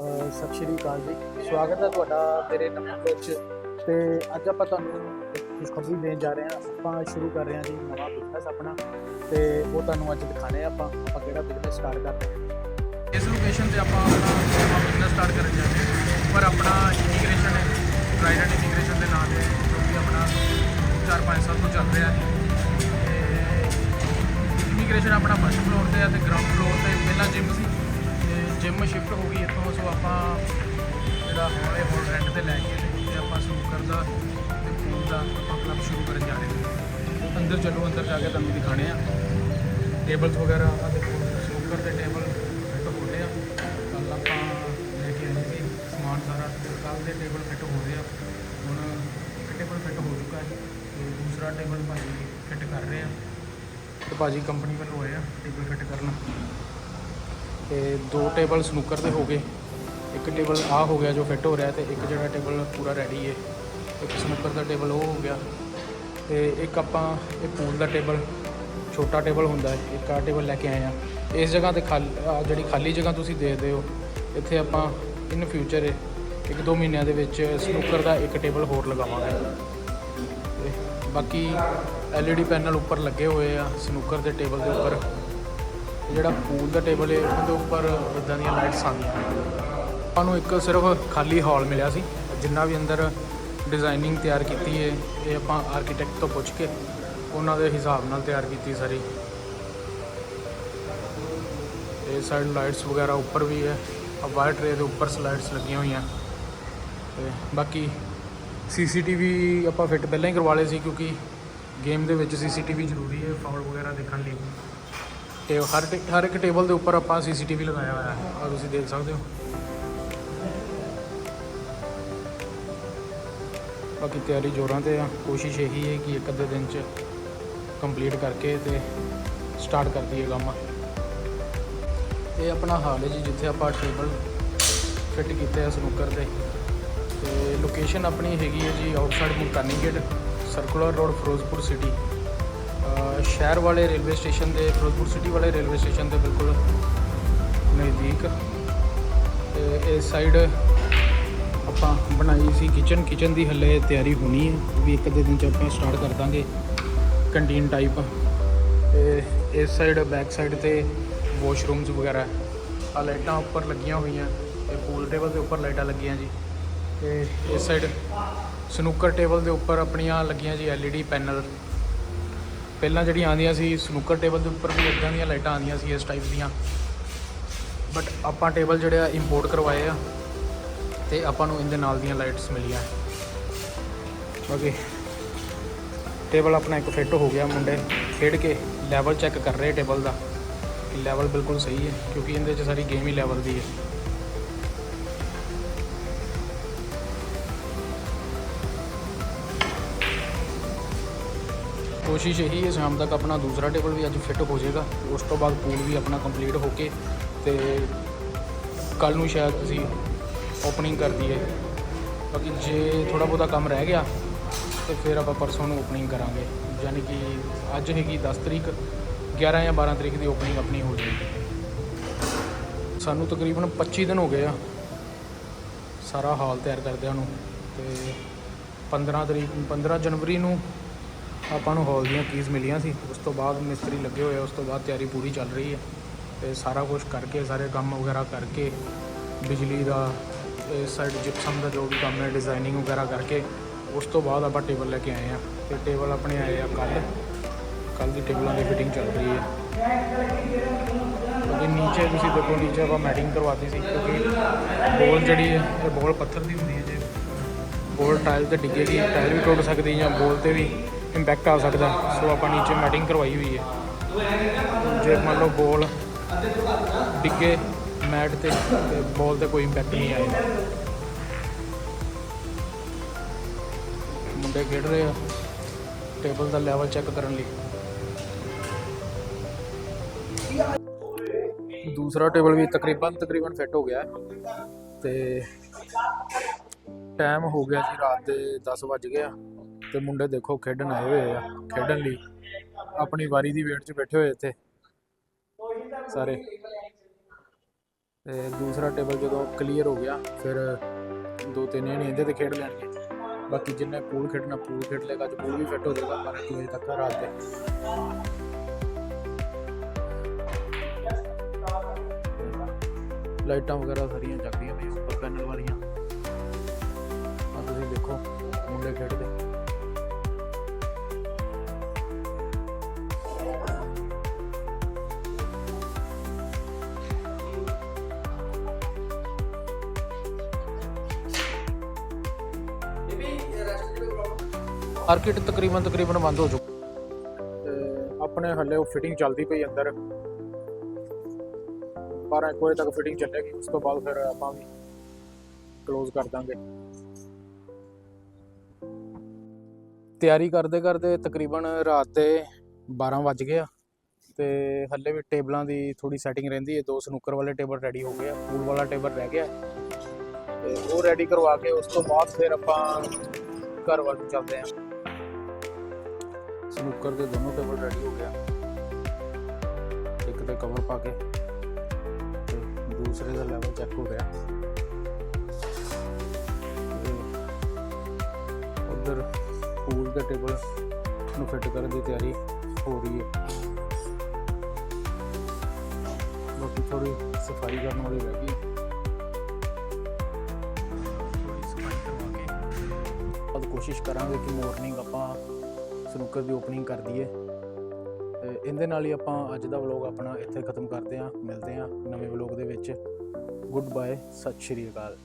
ਸਤਿ ਸ਼੍ਰੀ ਅਕਾਲ ਜੀ। ਸਵਾਗਤ ਹੈ ਤੁਹਾਡਾ ਮੇਰੇ ਨਵੇਂ ਵਿੱਚ। ਤੇ ਅੱਜ ਆਪਾਂ ਤੁਹਾਨੂੰ ਖੁਸ਼ਖਬਰੀ ਦੇਣ ਜਾ ਰਹੇ ਹਾਂ। ਆਪਾਂ ਸ਼ੁਰੂ ਕਰ ਰਹੇ ਹਾਂ ਜੀ, ਨਵਾਂ ਬਿਜ਼ਨਸ ਆਪਣਾ। ਤੇ ਉਹ ਤੁਹਾਨੂੰ ਅੱਜ ਦਿਖਾਣੇ ਆਪਾਂ। ਆਪਾਂ ਕਿਹੜਾ ਬਿਜ਼ਨਸ ਸਟਾਰਟ ਕਰ ਰਹੇ ਹਾਂ। ਇਸ ਲੋਕੇਸ਼ਨ ਤੇ ਆਪਾਂ ਆਪਣਾ ਨਵਾਂ ਬਿਜ਼ਨਸ ਸਟਾਰਟ ਕਰਨ ਜਾ ਰਹੇ ਹਾਂ। ਪਰ ਆਪਣਾ ਇਮੀਗ੍ਰੇਸ਼ਨ ਹੈ। ਟ੍ਰਾਈਡੈਂਟ ਇਮੀਗ੍ਰੇਸ਼ਨ ਦੇ ਨਾਂ ਤੇ ਜੋ ਕਿ ਆਪਣਾ 4-5 ਸਾਲ ਤੋਂ ਚੱਲ ਰਿਹਾ ਹੈ। ਇਮੀਗ੍ਰੇਸ਼ਨ ਆਪਣਾ ਫਸਟ ਫਲੋਰ ਤੇ ਹੈ ਤੇ ਗਰਾਊਂਡ ਫਲੋਰ ਤੇ। ਪਹਿਲਾਂ ਜਿਮ ਸੀ। ਜਿਮ ਸ਼ਿਫਟ ਹੋ ਗਈ, ਇੱਥੋਂ ਸੋ ਆਪਾਂ ਜਿਹੜਾ ਹੌਲੇ ਹੌਲ ਰੈਂਟ ਤੇ ਲੈ ਕੇ ਤੇ ਆਪਾਂ ਸਨੂਕਰ ਦਾ ਤੇ ਪੂਲ ਦਾ ਆਪਾਂ ਕਲੱਬ ਸ਼ੁਰੂ ਕਰਨ ਜਾ ਰਹੇ ਹਾਂ। ਅੰਦਰ ਚਲੋ, ਅੰਦਰ ਜਾ ਕੇ ਤੁਹਾਨੂੰ ਦਿਖਾਣੇ ਆ। ਟੇਬਲਸ ਵਗੈਰਾ ਆ ਦੇਖੋ ਸਨੂਕਰ ਦੇ ਟੇਬਲ ਫਿੱਟ ਹੋ ਰਹੇ ਆ। ਕੱਲ ਆਪਾਂ ਲੈ ਕੇ ਆਏ ਸੀ, ਸਮਾਨ ਸਾਰਾ ਤੇ ਕੱਲ ਦੇ ਟੇਬਲ ਫਿੱਟ ਹੋ ਰਹੇ ਆ। ਹੁਣ ਇੱਕ ਟੇਬਲ ਫਿੱਟ ਹੋ ਚੁੱਕਾ ਹੈ ਤੇ ਦੂਸਰਾ ਟੇਬਲ ਭਾਜੀ ਫਿੱਟ ਕਰ ਰਹੇ ਆ। ਤੇ ਭਾਜੀ ਕੰਪਨੀ ਵੱਲੋਂ ਆਏ ਆ ਟੇਬਲ ਫਿੱਟ ਕਰਨਾ। ਤੇ ਦੋ ਟੇਬਲ ਸਨੂਕਰ ਦੇ ਹੋ ਗਏ। ਇੱਕ ਟੇਬਲ ਆ ਹੋ ਗਿਆ ਜੋ ਫਿੱਟ ਹੋ ਰਿਹਾ ਤੇ ਇੱਕ ਜਿਹੜਾ ਟੇਬਲ ਪੂਰਾ ਰੈਡੀ ਹੈ ਇੱਕ ਸਨੂਕਰ ਦਾ ਟੇਬਲ ਉਹ ਹੋ ਗਿਆ ਤੇ ਇੱਕ ਆਪਾਂ ਇਹ ਪੂਲ ਦਾ ਟੇਬਲ, ਛੋਟਾ ਟੇਬਲ ਹੁੰਦਾ ਹੈ, ਇੱਕ ਆ ਟੇਬਲ ਲੈ ਕੇ ਆਏ ਆ ਇਸ ਜਗ੍ਹਾ ਤੇ ਖਾਲੀ ਜਿਹੜੀ ਖਾਲੀ ਜਗ੍ਹਾ ਤੁਸੀਂ ਦੇਖਦੇ ਹੋ, ਇੱਥੇ ਆਪਾਂ ਇਨ ਫਿਊਚਰ ਇੱਕ ਦੋ ਮਹੀਨਿਆਂ ਦੇ ਵਿੱਚ ਸਨੂਕਰ ਦਾ ਇੱਕ ਟੇਬਲ ਹੋਰ ਲਗਾਵਾਂਗੇ। ਤੇ ਬਾਕੀ LED ਪੈਨਲ ਉੱਪਰ ਲੱਗੇ ਹੋਏ ਆ ਸਨੂਕਰ ਦੇ ਟੇਬਲ ਦੇ ਉੱਪਰ। ਤੇ ਜਿਹੜਾ ਪੂਲ ਦਾ ਟੇਬਲ ਹੈ, ਉਹਦੇ ਉੱਪਰ ਇਦਾਂ ਦੀਆਂ ਲਾਈਟਸ ਆਉਂਦੀਆਂ ਆਪਾਂ ਨੂੰ ਇੱਕ ਸਿਰਫ ਖਾਲੀ ਹਾਲ ਮਿਲਿਆ ਸੀ, ਜਿੰਨਾ ਵੀ ਅੰਦਰ ਡਿਜ਼ਾਈਨਿੰਗ ਤਿਆਰ ਕੀਤੀ ਹੈ, ਇਹ ਆਪਾਂ ਆਰਕੀਟੈਕਟ ਤੋਂ ਪੁੱਛ ਕੇ ਉਹਨਾਂ ਦੇ ਹਿਸਾਬ ਨਾਲ ਤਿਆਰ ਕੀਤੀ ਸਾਰੀ। ਇਹ ਸਾਈਡ ਲਾਈਟਸ ਵਗੈਰਾ ਉੱਪਰ ਵੀ ਹੈ, ਆ ਵਾਇਰ ਟਰੇ ਦੇ ਉੱਪਰ ਸਲਾਈਡਸ ਲੱਗੀਆਂ ਹੋਈਆਂ। ਤੇ ਬਾਕੀ ਸੀਸੀਟੀਵੀ ਆਪਾਂ ਫਿੱਟ ਪਹਿਲਾਂ ਹੀ ਕਰਵਾ ਲਏ ਸੀ, ਕਿਉਂਕਿ ਗੇਮ ਦੇ ਵਿੱਚ ਸੀਸੀਟੀਵੀ ਜ਼ਰੂਰੀ ਹੈ ਫਾਉਲ ਵਗੈਰਾ ਦੇਖਣ ਲਈ। ਤੇ ਹਰ ਟ- ਹਰ ਇੱਕ ਟੇਬਲ ਦੇ ਉੱਪਰ ਆਪਾਂ ਸੀਸੀਟੀਵੀ ਲਗਾਇਆ ਹੋਇਆ ਹੈ। ਆ ਤੁਸੀਂ ਦੇਖ ਸਕਦੇ ਹੋ। ਬਾਕੀ ਤਿਆਰੀ ਜ਼ੋਰਾਂ ਤੇ ਆ। ਕੋਸ਼ਿਸ਼ ਇਹੀ ਹੈ ਕਿ ਇੱਕ ਅੱਧੇ ਦਿਨ ਚ ਕੰਪਲੀਟ ਕਰਕੇ ਤੇ ਸਟਾਰਟ ਕਰ ਦਈਏ ਕੰਮ। ਇਹ ਆਪਣਾ ਹਾਲ ਹੈ ਜੀ, ਜਿੱਥੇ ਆਪਾਂ ਟੇਬਲ ਫਿੱਟ ਕੀਤੇ ਆ ਸਨੂਕਰ 'ਤੇ। ਤੇ ਲੋਕੇਸ਼ਨ ਆਪਣੀ ਹੈਗੀ ਹੈ ਜੀ outside Multani gate circular road Firozpur city ਸ਼ਹਿਰ ਵਾਲੇ ਰੇਲਵੇ ਸਟੇਸ਼ਨ ਦੇ, ਫਿਰੋਜ਼ਪੁਰ ਸਿਟੀ ਵਾਲੇ ਰੇਲਵੇ ਸਟੇਸ਼ਨ ਦੇ ਬਿਲਕੁਲ ਨਜ਼ਦੀਕ। ਤੇ ਇਸ ਸਾਈਡ ਆਪਾਂ ਬਣਾਈ ਸੀ ਕਿਚਨ ਕਿਚਨ ਦੀ ਹੱਲੇ ਤਿਆਰੀ ਹੋਣੀ ਹੈ। ਉਹ ਵੀ ਇੱਕ ਅੱਧੇ ਦਿਨ ਚ ਆਪਾਂ ਸਟਾਰਟ ਕਰ ਦਾਂਗੇ। ਕੰਟੀਨ ਟਾਈਪ ਤੇ ਇਸ ਸਾਈਡ ਬੈਕ ਸਾਈਡ ਤੇ ਵਾਸ਼ਰੂਮਸ ਵਗੈਰਾ। ਆ ਲਾਈਟਾਂ ਉੱਪਰ ਲੱਗੀਆਂ ਹੋਈਆਂ। ਤੇ ਪੂਲ ਟੇਬਲ ਦੇ ਉੱਪਰ ਲਾਈਟਾਂ ਲੱਗੀਆਂ ਜੀ। ਤੇ ਇਸ ਸਾਈਡ ਸਨੂਕਰ ਟੇਬਲ ਦੇ ਉੱਪਰ ਆਪਣੀਆਂ ਲੱਗੀਆਂ ਜੀ LED ਪੈਨਲ ਪਹਿਲਾਂ ਜਿਹੜੀਆਂ ਆਉਂਦੀਆਂ ਸੀ ਸਨੂਕਰ ਟੇਬਲ ਦੇ ਉੱਪਰ ਵੀ ਇਦਾਂ ਦੀਆਂ ਲਾਈਟਾਂ ਆਉਂਦੀਆਂ ਸੀ ਇਸ ਟਾਈਪ ਦੀਆਂ। ਬਟ ਆਪਾਂ ਟੇਬਲ ਜਿਹੜੇ ਆ ਇੰਪੋਰਟ ਕਰਵਾਏ ਆ ਤੇ ਆਪਾਂ ਨੂੰ ਇਹਦੇ ਨਾਲ ਦੀਆਂ ਲਾਈਟਸ ਮਿਲੀਆਂ। ਬਾਕੀ ਟੇਬਲ ਆਪਣਾ ਇੱਕ ਫਿੱਟ ਹੋ ਗਿਆ ਮੁੰਡੇ। ਖੇਡ ਕੇ ਲੈਵਲ ਚੈੱਕ ਕਰ ਰਹੇ ਟੇਬਲ ਦਾ ਕਿ ਲੈਵਲ ਬਿਲਕੁਲ ਸਹੀ ਹੈ, ਕਿਉਂਕਿ ਇਹਦੇ 'ਚ ਸਾਰੀ ਗੇਮ ਹੀ ਲੈਵਲ ਦੀ ਹੈ। ਕੋਸ਼ਿਸ਼ ਇਹੀ ਹੈ, ਸ਼ਾਮ ਤੱਕ ਆਪਣਾ ਦੂਸਰਾ ਟੇਬਲ ਵੀ ਅੱਜ ਫਿੱਟ ਹੋ ਜਾਏਗਾ। ਉਸ ਤੋਂ ਬਾਅਦ ਪੂਲ ਵੀ ਆਪਣਾ ਕੰਪਲੀਟ ਹੋ ਕੇ ਤੇ ਕੱਲ ਨੂੰ ਸ਼ਾਇਦ ਅਸੀਂ ਓਪਨਿੰਗ ਕਰ ਦਈਏ। ਬਾਕੀ ਜੇ ਥੋੜਾ ਬਹੁਤਾ ਕੰਮ ਰਹਿ ਗਿਆ, ਤੇ ਫਿਰ ਆਪਾਂ ਪਰਸੋਂ ਨੂੰ ਓਪਨਿੰਗ ਕਰਾਂਗੇ। ਯਾਨੀ ਕਿ ਅੱਜ ਹੈਗੀ 10 ਤਰੀਕ 11 ਜਾਂ 12 ਤਰੀਕ ਦੀ ਓਪਨਿੰਗ ਆਪਣੀ ਹੋ ਜਾਏਗੀ। ਸਾਨੂੰ ਤਕਰੀਬਨ 25 ਦਿਨ ਹੋ ਗਏ ਆ। ਸਾਰਾ ਹਾਲ ਤਿਆਰ ਕਰਦਿਆਂ ਨੂੰ ਤੇ 15 ਤਰੀਕ 15 ਜਨਵਰੀ ਨੂੰ ਆਪਾਂ ਨੂੰ ਹਾਲ ਦੀਆਂ ਕੀਜ਼ ਮਿਲੀਆਂ ਸੀ। ਉਸ ਤੋਂ ਬਾਅਦ ਮਿਸਤਰੀ ਲੱਗੇ ਹੋਏ ਆ, ਉਸ ਤੋਂ ਬਾਅਦ ਤਿਆਰੀ ਪੂਰੀ ਚੱਲ ਰਹੀ ਹੈ ਤੇ ਸਾਰਾ ਕੁਝ ਕਰਕੇ, ਸਾਰੇ ਕੰਮ ਵਗੈਰਾ ਕਰਕੇ, ਬਿਜਲੀ ਦਾ ਇਸ ਸਾਈਡ ਜਿਪਸਮ ਦਾ ਜੋ ਵੀ ਕੰਮ ਹੈ ਡਿਜ਼ਾਈਨਿੰਗ ਵਗੈਰਾ ਕਰਕੇ, ਉਸ ਤੋਂ ਬਾਅਦ ਆਪਾਂ ਟੇਬਲ ਲੈ ਕੇ ਆਏ ਆ। ਤੇ ਟੇਬਲ ਆਪਣੇ ਆਏ ਆ ਕੱਲ ਕੱਲ ਦੀ ਟੇਬਲਾਂ ਦੀ ਫਿਟਿੰਗ ਚੱਲ ਰਹੀ ਹੈ ਕਿਉਂਕਿ ਨੀਚੇ ਤੁਸੀਂ ਦੇਖੋ, ਨੀਚੇ ਆਪਾਂ ਮੈਟਿੰਗ ਕਰਵਾਤੀ ਸੀ, ਕਿਉਂਕਿ ਬੋਲ ਜਿਹੜੀ ਹੈ ਇਹ ਬੋਲ ਪੱਥਰ ਦੀ ਹੁੰਦੀ ਹੈ ਜੇ। ਬੋਲ ਟਾਇਲ ਤੇ ਡਿੱਗੇਗੀ, ਟਾਇਲ ਵੀ ਟੁੱਟ ਸਕਦੀ ਜਾਂ ਬੋਲ ਤੇ ਵੀ। ਇੰਪੈਕਟ ਆ ਸਕਦਾ। ਸੋ ਆਪਾਂ ਨੀਚੇ ਮੈਟਿੰਗ ਕਰਵਾਈ ਹੋਈ ਹੈ। ਜੇ ਮੰਨ ਲਓ ਬੋਲ ਡਿੱਗੇ ਮੈਟ ਤੇ ਤੇ ਬੋਲ ਤੇ ਕੋਈ ਇੰਪੈਕਟ ਨਹੀਂ ਆਏਗਾ। ਮੁੰਡੇ ਖੇਡ ਰਹੇ ਆ। ਟੇਬਲ ਦਾ ਲੈਵਲ ਚੈੱਕ ਕਰਨ ਲਈ। ਦੂਸਰਾ ਟੇਬਲ ਵੀ ਤਕਰੀਬਨ ਤਕਰੀਬਨ ਫਿੱਟ ਹੋ ਗਿਆ। ਹੈ ਤੇ ਟਾਈਮ ਹੋ ਗਿਆ ਜੀ ਰਾਤ ਦੇ 10 ਵੱਜ ਗਿਆ ਤੇ ਮੁੰਡੇ ਦੇਖੋ ਖੇਡਣ ਆਏ ਹੋਏ ਆ, ਖੇਡਣ ਲਈ। ਆਪਣੀ ਵਾਰੀ ਦੀ ਵੇਟ 'ਚ ਬੈਠੇ ਹੋਏ ਇੱਥੇ। ਸਾਰੇ। ਤੇ ਦੂਸਰਾ ਟੇਬਲ ਜਦੋਂ ਕਲੀਅਰ ਹੋ ਗਿਆ, ਫਿਰ ਦੋ ਤਿੰਨ ਜਣੇ ਇਹਦੇ ਤੇ ਖੇਡ ਲੈਣਗੇ। ਬਾਕੀ ਜਿੰਨੇ ਪੂਲ ਖੇਡਣਾ ਪੂਲ ਖੇਡ ਲੇਗਾ ਅੱਜ ਪੂਲ ਵੀ ਫਿੱਟ ਹੋ ਜਾਏਗਾ 12 ਵਜੇ ਤੱਕ ਰਾਤ ਦੇ। ਲਾਈਟਾਂ ਵਗੈਰਾ ਸਾਰੀਆਂ ਜਗਦੀਆਂ ਪਈਆਂ, ਉੱਪਰ ਪੈਨਲ ਵਾਲੀਆਂ। ਆ ਤੁਸੀਂ ਦੇਖੋ ਮੁੰਡੇ ਖੇਡਦੇ। ਮਾਰਕੀਟ ਤਕਰੀਬਨ ਤਕਰੀਬਨ ਬੰਦ ਹੋ ਚੁੱਕੀ ਤੇ ਆਪਣੇ ਹੱਲੇ ਉਹ ਫਿਟਿੰਗ ਚੱਲਦੀ ਪਈ ਅੰਦਰ। 12 ਇੱਕ ਵਜੇ ਤੱਕ ਫਿਟਿੰਗ ਚੱਲੇਗੀ ਉਸ ਤੋਂ ਬਾਅਦ ਫਿਰ ਆਪਾਂ ਵੀ ਕਲੋਜ਼ ਕਰ ਦਾਂਗੇ। ਤਿਆਰੀ ਕਰਦੇ ਕਰਦੇ ਤਕਰੀਬਨ ਰਾਤ ਦੇ 12 ਵੱਜ ਗਏ ਆ। ਤੇ ਹੱਲੇ ਵੀ ਟੇਬਲਾਂ ਦੀ ਥੋੜੀ ਸੈਟਿੰਗ ਰਹਿੰਦੀ ਹੈ। ਦੋ ਸਨੂਕਰ ਵਾਲੇ ਟੇਬਲ ਰੈਡੀ ਹੋ ਗਏ ਆ। ਪੂਲ ਵਾਲਾ ਟੇਬਲ ਰਹਿ ਗਿਆ। ਤੇ ਉਹ ਰੈਡੀ ਕਰਵਾ ਕੇ ਉਸ ਤੋਂ ਬਾਅਦ ਫਿਰ ਆਪਾਂ ਘਰ ਵੱਲ ਚੱਲਦੇ ਆ। ਸਨੂਕਰ ਦੇ ਦੋਨੋਂ ਟੇਬਲ ਰੈਡੀ ਹੋ ਗਿਆ ਇੱਕ ਤੇ ਕਵਰ ਪਾ ਕੇ ਤੇ ਦੂਸਰੇ ਦਾ ਲੈਵਲ ਚੈੱਕ ਹੋ ਗਿਆ। ਉਧਰ ਪੂਲ ਦੇ ਟੇਬਲ ਨੂੰ ਫਿੱਟ ਕਰਨ ਦੀ ਤਿਆਰੀ ਹੋ ਰਹੀ ਹੈ। ਬਾਕੀ ਥੋੜੀ ਸਫ਼ਾਈ ਕਰਨ ਵਾਲੀ ਰਹਿ ਗਈ। ਕੋਸ਼ਿਸ਼ ਕਰਾਂਗੇ ਕਿ ਮਾਰਨਿੰਗ ਆਪਾਂ ਸਨੂਕਰ ਦੀ ਓਪਨਿੰਗ ਕਰ ਦਈਏ। ਤੇ ਇਹਦੇ ਨਾਲ ਹੀ ਆਪਾਂ ਅੱਜ ਦਾ ਵਲੌਗ ਆਪਣਾ ਇੱਥੇ ਖਤਮ ਕਰਦੇ ਹਾਂ। ਮਿਲਦੇ ਹਾਂ ਨਵੇਂ ਵਲੌਗ ਦੇ ਵਿੱਚ। ਗੁੱਡ ਬਾਏ ਸਤਿ ਸ਼੍ਰੀ ਅਕਾਲ।